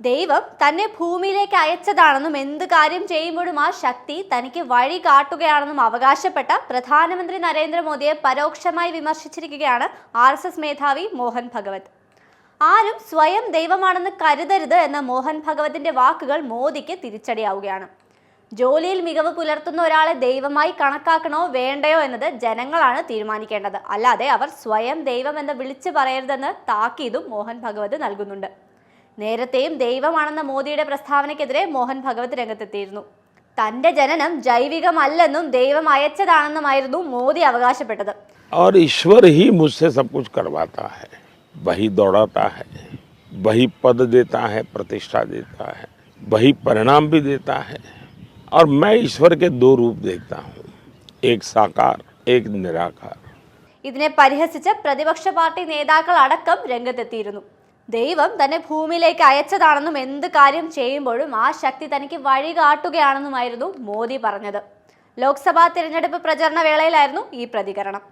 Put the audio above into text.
ദൈവം തന്നെ ഭൂമിയിലേക്ക് അയച്ചതാണെന്നും എന്ത് കാര്യം ചെയ്യുമ്പോഴും ആ ശക്തി തനിക്ക് വഴി കാട്ടുകയാണെന്നും അവകാശപ്പെട്ട പ്രധാനമന്ത്രി നരേന്ദ്രമോദിയെ പരോക്ഷമായി വിമർശിച്ചിരിക്കുകയാണ് ആർ മേധാവി മോഹൻ ഭഗവത്. ആരും സ്വയം ദൈവമാണെന്ന് കരുതരുത് എന്ന മോഹൻ ഭഗവതിന്റെ വാക്കുകൾ മോദിക്ക് തിരിച്ചടിയാവുകയാണ്. ജോലിയിൽ മികവ് പുലർത്തുന്ന ഒരാളെ ദൈവമായി കണക്കാക്കണോ വേണ്ടയോ എന്നത് ജനങ്ങളാണ് തീരുമാനിക്കേണ്ടത്. അല്ലാതെ അവർ സ്വയം ദൈവം എന്ന് വിളിച്ചു പറയരുതെന്ന് താക്കീതും മോഹൻ ഭഗവത് നൽകുന്നുണ്ട്. നേരത്തെയും ദൈവമാണെന്ന മോദിയുടെ പ്രസ്താവനയ്ക്കെതിരെ മോഹൻ ഭഗവത് രംഗത്തെത്തിയിരുന്നു തന്റെ ജനനം ജൈവികമല്ലെന്നും ദൈവം അയച്ചതാണെന്നുമായിരുന്നു മോദി അവകാശപ്പെട്ടത് और ईश्वर ही मुझसे सब कुछ करवाता है वही दौड़ाता है वही पद देता है प्रतिष्ठा देता है वही परिणाम भी देता है और मैं ईश्वर के दो रूप देखता हूँ एक साकार एक निराकार ഇതിനെ പരിഹസിച്ച് പ്രതിപക്ഷ പാർട്ടി നേതാക്കൾ അടക്കം രംഗത്തെത്തിയിരുന്നു ദൈവം തന്നെ ഭൂമിയിലേക്ക് അയച്ചതാണെന്നും എന്ത് കാര്യം ചെയ്യുമ്പോഴും ആ ശക്തി തനിക്ക് വഴി കാട്ടുകയാണെന്നുമായിരുന്നു മോദി പറഞ്ഞത്. ലോക്സഭാ തിരഞ്ഞെടുപ്പ് പ്രചരണ വേളയിലായിരുന്നു ഈ പ്രതികരണം.